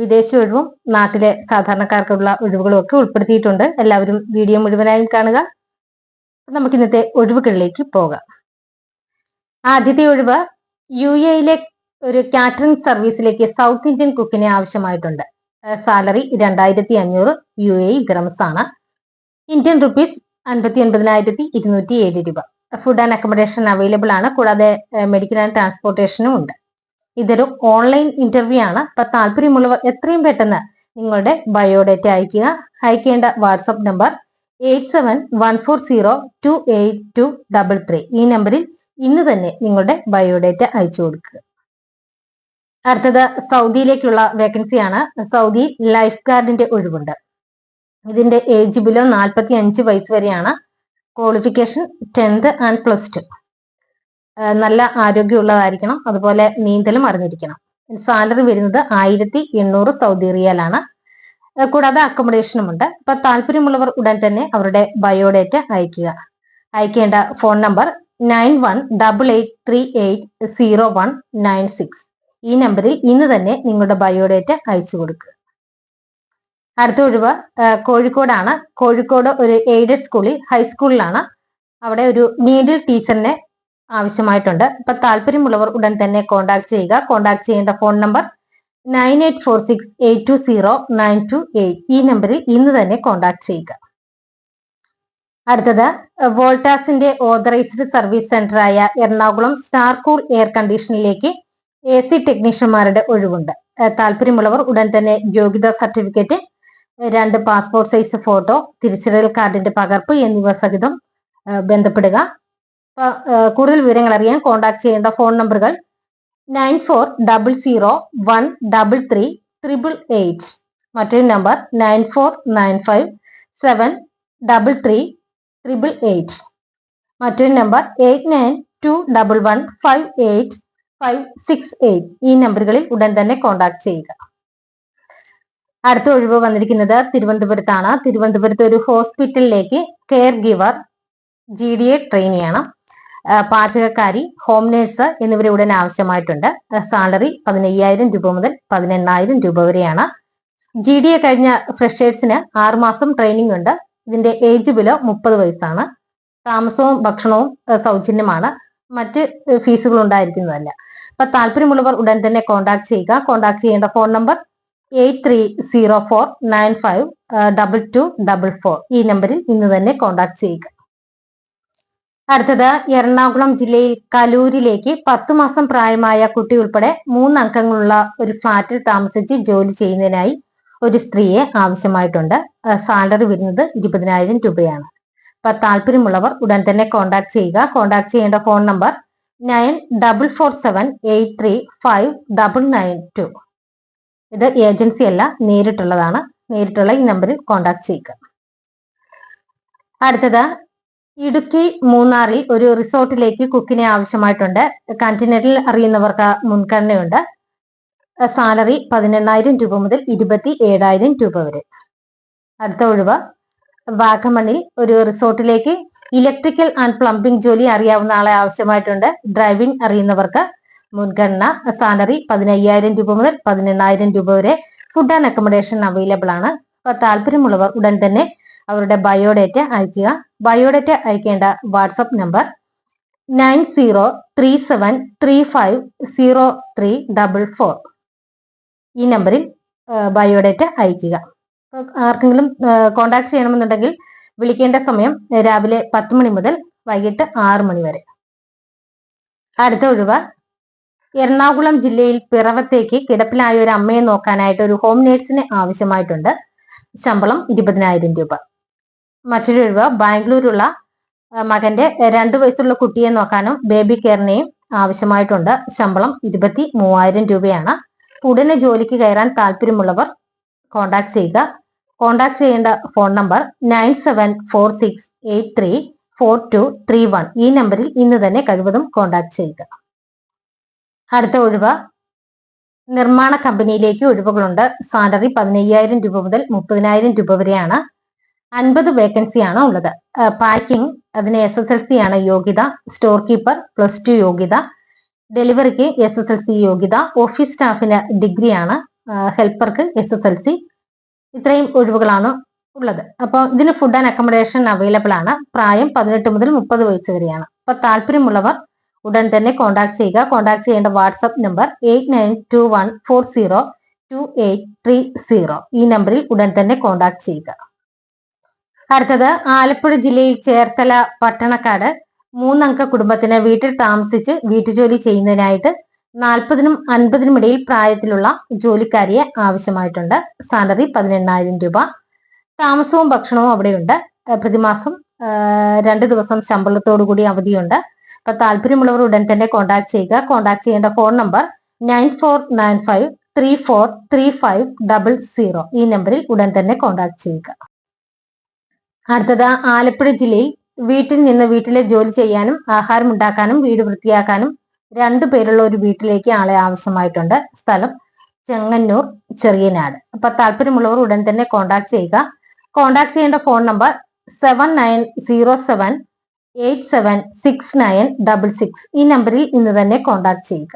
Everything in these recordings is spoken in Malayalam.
വിദേശ ഒഴിവും നാട്ടിലെ സാധാരണക്കാർക്കുള്ള ഒഴിവുകളും ഒക്കെ ഉൾപ്പെടുത്തിയിട്ടുണ്ട്. എല്ലാവരും വീഡിയോ മുഴുവനായും കാണുക. നമുക്ക് ഇന്നത്തെ ഒഴിവുകളിലേക്ക് പോകാം. ആദ്യത്തെ ഒഴിവ് യു എയിലെ ഒരു കാറ്ററിംഗ് സർവീസിലേക്ക് സൗത്ത് ഇന്ത്യൻ കുക്കിനെ ആവശ്യമായിട്ടുണ്ട്. സാലറി രണ്ടായിരത്തി അഞ്ഞൂറ് യു എ ഗ്രംസ് ആണ് ഇന്ത്യൻ റുപ്പീസ് അൻപത്തി ഒൻപതിനായിരത്തി ഇരുന്നൂറ്റി ഏഴ് രൂപ. ഫുഡ് ആൻഡ് അക്കോമഡേഷൻ അവൈലബിൾ ആണ്. കൂടാതെ മെഡിക്കൽ ആൻഡ് ട്രാൻസ്പോർട്ടേഷനും ഉണ്ട്. ഇതൊരു ഓൺലൈൻ ഇന്റർവ്യൂ ആണ്. അപ്പൊ താല്പര്യമുള്ളവർ എത്രയും പെട്ടെന്ന് നിങ്ങളുടെ ബയോഡേറ്റ അയക്കുക അയക്കേണ്ട WhatsApp number eight seven one four zero two eight two double three. ഈ നമ്പറിൽ ഇന്ന് തന്നെ നിങ്ങളുടെ ബയോഡേറ്റ അയച്ചു കൊടുക്കുക. അടുത്തത് സൗദിയിലേക്കുള്ള വേക്കൻസി ആണ്. സൗദി ലൈഫ് ഗാർഡിന്റെ ഒഴിവുണ്ട്. ഇതിന്റെ ഏജ് ബിലോ നാൽപ്പത്തി അഞ്ച് വയസ്സ് വരെയാണ്. Qualification tenth and plus two നല്ല ആരോഗ്യമുള്ളതായിരിക്കണം. അതുപോലെ നീന്തലും അറിഞ്ഞിരിക്കണം. സാലറി വരുന്നത് ആയിരത്തി എണ്ണൂറ് സൗദി റിയാലാണ്. കൂടാതെ അക്കോമഡേഷനും ഉണ്ട്. അപ്പൊ താല്പര്യമുള്ളവർ ഉടൻ തന്നെ അവരുടെ ബയോഡേറ്റ അയക്കുക അയക്കേണ്ട phone number nine one double eight three eight zero one nine six ഈ നമ്പറിൽ ഇന്ന് തന്നെ നിങ്ങളുടെ ബയോഡേറ്റ അയച്ചു കൊടുക്കുക. അടുത്ത ഒഴിവ് കോഴിക്കോടാണ്. കോഴിക്കോട് ഒരു എയ്ഡഡ് സ്കൂളിൽ ഹൈസ്കൂളിലാണ്. അവിടെ ഒരു നീഡിൽ ടീച്ചറിനെ ആവശ്യമായിട്ടുണ്ട്. അപ്പൊ താല്പര്യമുള്ളവർ ഉടൻ തന്നെ കോൺടാക്ട് ചെയ്യുക. കോൺടാക്ട് ചെയ്യേണ്ട phone number nine eight four six eight two zero nine two eight ഈ നമ്പറിൽ ഇന്ന് തന്നെ കോൺടാക്ട് ചെയ്യുക. അടുത്തത് വോൾട്ടാസിന്റെ ഓതറൈസ്ഡ് സർവീസ് സെന്ററായ എറണാകുളം സ്റ്റാർകൂൾ എയർ കണ്ടീഷനിലേക്ക് എ സി ടെക്നീഷ്യന്മാരുടെ ഒഴിവുണ്ട്. താല്പര്യമുള്ളവർ ഉടൻ തന്നെ യോഗ്യതാ സർട്ടിഫിക്കറ്റ് രണ്ട് പാസ്പോർട്ട് സൈസ് ഫോട്ടോ തിരിച്ചറിയൽ കാർഡിന്റെ പകർപ്പ് എന്നിവ സഹിതം ബന്ധപ്പെടുക. കൂടുതൽ വിവരങ്ങൾ അറിയാൻ കോൺടാക്ട് ചെയ്യേണ്ട ഫോൺ നമ്പറുകൾ nine four double zero one double three triple eight മറ്റൊരു number nine four nine five seven double three triple eight മറ്റൊരു number eight nine two double one five eight five six eight ഈ നമ്പറുകളിൽ ഉടൻ തന്നെ കോൺടാക്ട് ചെയ്യുക. അടുത്ത ഒഴിവ് വന്നിരിക്കുന്നത് തിരുവനന്തപുരത്താണ്. തിരുവനന്തപുരത്ത് ഒരു ഹോസ്പിറ്റലിലേക്ക് care giver G D A ട്രെയിനിയാണ് പാചകക്കാരി ഹോം നേഴ്സ് എന്നിവരെ ഉടൻ ആവശ്യമായിട്ടുണ്ട്. സാലറി പതിനയ്യായിരം രൂപ മുതൽ പതിനെണ്ണായിരം രൂപ വരെയാണ്. ജി ഡി എ കഴിഞ്ഞ ഫ്രഷേഴ്സിന് ആറുമാസം ട്രെയിനിങ് ഉണ്ട്. ഇതിന്റെ ഏജ് ബിലോ മുപ്പത് വയസ്സാണ്. താമസവും ഭക്ഷണവും സൗജന്യമാണ്. മറ്റ് ഫീസുകൾ ഉണ്ടായിരിക്കുന്നതല്ല. അപ്പൊ താല്പര്യമുള്ളവർ ഉടൻ തന്നെ കോൺടാക്ട് ചെയ്യുക. കോൺടാക്ട് ചെയ്യേണ്ട phone number eight three zero four nine five double two double four ഈ നമ്പറിൽ ഇന്ന് തന്നെ കോൺടാക്ട് ചെയ്യുക. അടുത്തത് എറണാകുളം ജില്ലയിൽ കലൂരിലേക്ക് പത്തു മാസം പ്രായമായ കുട്ടി ഉൾപ്പെടെ മൂന്ന് അംഗങ്ങളുള്ള ഒരു ഫ്ളാറ്റിൽ താമസിച്ച് ജോലി ചെയ്യുന്നതിനായി ഒരു സ്ത്രീയെ ആവശ്യമായിട്ടുണ്ട്. സാലറി വരുന്നത് ഇരുപതിനായിരം രൂപയാണ്. അപ്പൊ താല്പര്യമുള്ളവർ ഉടൻ തന്നെ കോൺടാക്ട് ചെയ്യുക. കോൺടാക്ട് ചെയ്യേണ്ട phone number nine double four seven eight three five double nine two. ഇത് ഏജൻസി അല്ല നേരിട്ടുള്ളതാണ്. നേരിട്ടുള്ള ഈ നമ്പറിൽ കോൺടാക്ട് ചെയ്യുക. അടുത്തത് ഇടുക്കി മൂന്നാറിൽ ഒരു റിസോർട്ടിലേക്ക് കുക്കിനെ ആവശ്യമായിട്ടുണ്ട്. കണ്ടിനറിൽ അറിയുന്നവർക്ക് മുൻഗണനയുണ്ട്. സാലറി പതിനെണ്ണായിരം രൂപ മുതൽ ഇരുപത്തി ഏഴായിരം രൂപ വരെ. അടുത്ത ഒഴിവ്. വാഗമണിൽ ഒരു റിസോർട്ടിലേക്ക് ഇലക്ട്രിക്കൽ ആൻഡ് പ്ലംബിംഗ് ജോലി അറിയാവുന്ന ആളെ ആവശ്യമായിട്ടുണ്ട്. ഡ്രൈവിംഗ് അറിയുന്നവർക്ക് മുൻഗണന സാലറി പതിനയ്യായിരം രൂപ മുതൽ പതിനെണ്ണായിരം രൂപ വരെ. ഫുഡ് ആൻഡ് അക്കോമഡേഷൻ അവൈലബിൾ ആണ്. താല്പര്യമുള്ളവർ ഉടൻ തന്നെ അവരുടെ ബയോഡേറ്റ അയക്കുക. ബയോഡേറ്റ അയക്കേണ്ട WhatsApp number nine zero three seven three five zero three double four ഈ നമ്പറിൽ ബയോഡേറ്റ അയക്കുക. ആർക്കെങ്കിലും കോണ്ടാക്ട് ചെയ്യണമെന്നുണ്ടെങ്കിൽ വിളിക്കേണ്ട സമയം രാവിലെ പത്ത് മണി മുതൽ വൈകിട്ട് ആറ് മണി വരെ. അടുത്ത ഒഴിവ്. എറണാകുളം ജില്ലയിൽ പിറവത്തേക്ക് കിടപ്പിലായ ഒരു അമ്മയെ നോക്കാനായിട്ട് ഒരു ഹോം നേഴ്സിനെ ആവശ്യമായിട്ടുണ്ട്. ശമ്പളം ഇരുപതിനായിരം രൂപ. മറ്റൊരു ഒഴിവ് ബാംഗ്ലൂരുള്ള മകന്റെ രണ്ടു വയസ്സുള്ള കുട്ടിയെ നോക്കാനും ബേബി കെയറിനെയും ആവശ്യമായിട്ടുണ്ട്. ശമ്പളം ഇരുപത്തി മൂവായിരം രൂപയാണ്. ഉടനെ ജോലിക്ക് കയറാൻ താല്പര്യമുള്ളവർ കോൺടാക്ട് ചെയ്യുക. കോൺടാക്ട് ചെയ്യേണ്ട phone number nine seven four six eight three four two three one. ഈ നമ്പറിൽ ഇന്ന് തന്നെ കഴിവതും കോൺടാക്ട് ചെയ്യുക. അടുത്ത ഒഴിവ്. നിർമ്മാണ കമ്പനിയിലേക്ക് ഒഴിവുകളുണ്ട്. സാലറി പതിനയ്യായിരം രൂപ മുതൽ മുപ്പതിനായിരം രൂപ വരെയാണ്. അൻപത് വേക്കൻസിയാണ് ഉള്ളത്? പാക്കിംഗ് അതിന് എസ് എസ് എൽ സി ആണ് യോഗ്യത സ്റ്റോർ കീപ്പർ പ്ലസ് ടു യോഗ്യത ഡെലിവറിക്ക് എസ് എസ് എൽ സി യോഗ്യത ഓഫീസ് സ്റ്റാഫിന് ഡിഗ്രിയാണ് ഹെൽപ്പർക്ക് എസ് എസ് എൽ സി ഇത്രയും ഒഴിവുകളാണ് ഉള്ളത്. അപ്പോൾ ഇതിന് ഫുഡ് ആൻഡ് അക്കോമഡേഷൻ അവൈലബിൾ ആണ്. പ്രായം പതിനെട്ട് മുതൽ മുപ്പത് വയസ്സ് വരെയാണ്. അപ്പൊ താല്പര്യമുള്ളവർ ഉടൻ തന്നെ കോൺടാക്ട് ചെയ്യുക. കോൺടാക്ട് ചെയ്യേണ്ട WhatsApp number eight nine two one four zero two eight three zero ഈ നമ്പറിൽ ഉടൻ തന്നെ കോൺടാക്ട് ചെയ്യുക. അടുത്തത് ആലപ്പുഴ ജില്ലയിൽ ചേർത്തല പട്ടണക്കാട്. മൂന്നംഗ കുടുംബത്തിന് വീട്ടിൽ താമസിച്ച് വീട്ടുജോലി ചെയ്യുന്നതിനായിട്ട് നാൽപ്പതിനും അൻപതിനും ഇടയിൽ പ്രായത്തിലുള്ള ജോലിക്കാരിയെ ആവശ്യമായിട്ടുണ്ട്. സാലറി പതിനെണ്ണായിരം രൂപ. താമസവും ഭക്ഷണവും അവിടെയുണ്ട്. പ്രതിമാസം രണ്ട് ദിവസം ശമ്പളത്തോടു കൂടി അവധിയുണ്ട്. അപ്പൊ താല്പര്യമുള്ളവർ ഉടൻ തന്നെ കോൺടാക്ട് ചെയ്യുക. കോൺടാക്ട് ചെയ്യേണ്ട phone number nine four nine five three four three five double zero. ഈ നമ്പറിൽ ഉടൻ തന്നെ കോൺടാക്ട് ചെയ്യുക. അടുത്തത് ആലപ്പുഴ ജില്ലയിൽ വീട്ടിൽ നിന്ന് വീട്ടിലെ ജോലി ചെയ്യാനും ആഹാരം ഉണ്ടാക്കാനും വീട് വൃത്തിയാക്കാനും രണ്ടു പേരുള്ള ഒരു വീട്ടിലേക്ക് ആളെ ആവശ്യമായിട്ടുണ്ട്. സ്ഥലം ചെങ്ങന്നൂർ ചെറിയനാട്. അപ്പൊ താല്പര്യമുള്ളവർ ഉടൻ തന്നെ കോൺടാക്ട് ചെയ്യുക. കോൺടാക്ട് ചെയ്യേണ്ട phone number seven nine zero seven eight seven six nine double six ഈ നമ്പറിൽ ഇന്ന് തന്നെ കോൺടാക്ട് ചെയ്യുക.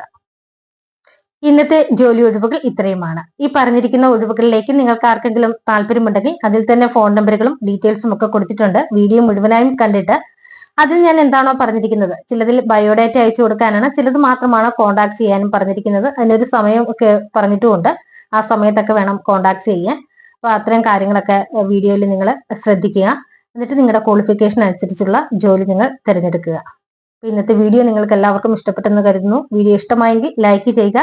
ഇന്നത്തെ ജോലി ഒഴിവുകൾ ഇത്രയുമാണ്. ഈ പറഞ്ഞിരിക്കുന്ന ഒഴിവുകളിലേക്ക് നിങ്ങൾക്ക് ആർക്കെങ്കിലും താല്പര്യമുണ്ടെങ്കിൽ അതിൽ തന്നെ ഫോൺ നമ്പറുകളും ഡീറ്റെയിൽസും ഒക്കെ കൊടുത്തിട്ടുണ്ട്. വീഡിയോ മുഴുവനായും കണ്ടിട്ട് അതിൽ ഞാൻ എന്താണോ പറഞ്ഞിരിക്കുന്നത്? ചിലതിൽ ബയോഡാറ്റ അയച്ചു കൊടുക്കാനാണ് ചിലത് മാത്രമാണ് കോൺടാക്ട് ചെയ്യാനും പറഞ്ഞിരിക്കുന്നത്. അതിനൊരു സമയം ഒക്കെ പറഞ്ഞിട്ടുമുണ്ട്. ആ സമയത്തൊക്കെ വേണം കോൺടാക്ട് ചെയ്യാൻ. അപ്പൊ അത്തരം കാര്യങ്ങളൊക്കെ വീഡിയോയിൽ നിങ്ങൾ ശ്രദ്ധിക്കുക. എന്നിട്ട് നിങ്ങളുടെ ക്വാളിഫിക്കേഷൻ അനുസരിച്ചുള്ള ജോലി നിങ്ങൾ തിരഞ്ഞെടുക്കുക. ഇന്നത്തെ വീഡിയോ നിങ്ങൾക്ക് എല്ലാവർക്കും ഇഷ്ടപ്പെട്ടെന്ന് കരുതുന്നു. വീഡിയോ ഇഷ്ടമായെങ്കിൽ ലൈക്ക് ചെയ്യുക.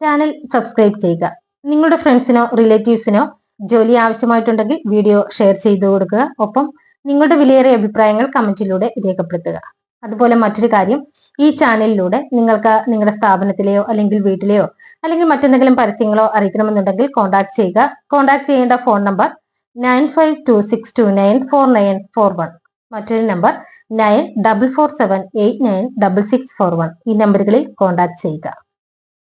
ചാനൽ സബ്സ്ക്രൈബ് ചെയ്യുക. നിങ്ങളുടെ ഫ്രണ്ട്സിനോ റിലേറ്റീവ്സിനോ ജോലി ആവശ്യമായിട്ടുണ്ടെങ്കിൽ വീഡിയോ ഷെയർ ചെയ്തു കൊടുക്കുക. ഒപ്പം നിങ്ങളുടെ വിലയേറിയ അഭിപ്രായങ്ങൾ കമന്റിലൂടെ രേഖപ്പെടുത്തുക. അതുപോലെ മറ്റൊരു കാര്യം ഈ ചാനലിലൂടെ നിങ്ങൾക്ക് നിങ്ങളുടെ സ്ഥാപനത്തിലെയോ അല്ലെങ്കിൽ വീട്ടിലെയോ അല്ലെങ്കിൽ മറ്റെന്തെങ്കിലും പരസ്യങ്ങളോ അറിയിക്കണമെന്നുണ്ടെങ്കിൽ കോൺടാക്ട് ചെയ്യുക. കോൺടാക്ട് ചെയ്യേണ്ട phone number nine five two six two nine four nine four one മറ്റൊരു number nine double four seven eight nine double six four one ഈ നമ്പറുകളിൽ കോൺടാക്ട് ചെയ്യുക.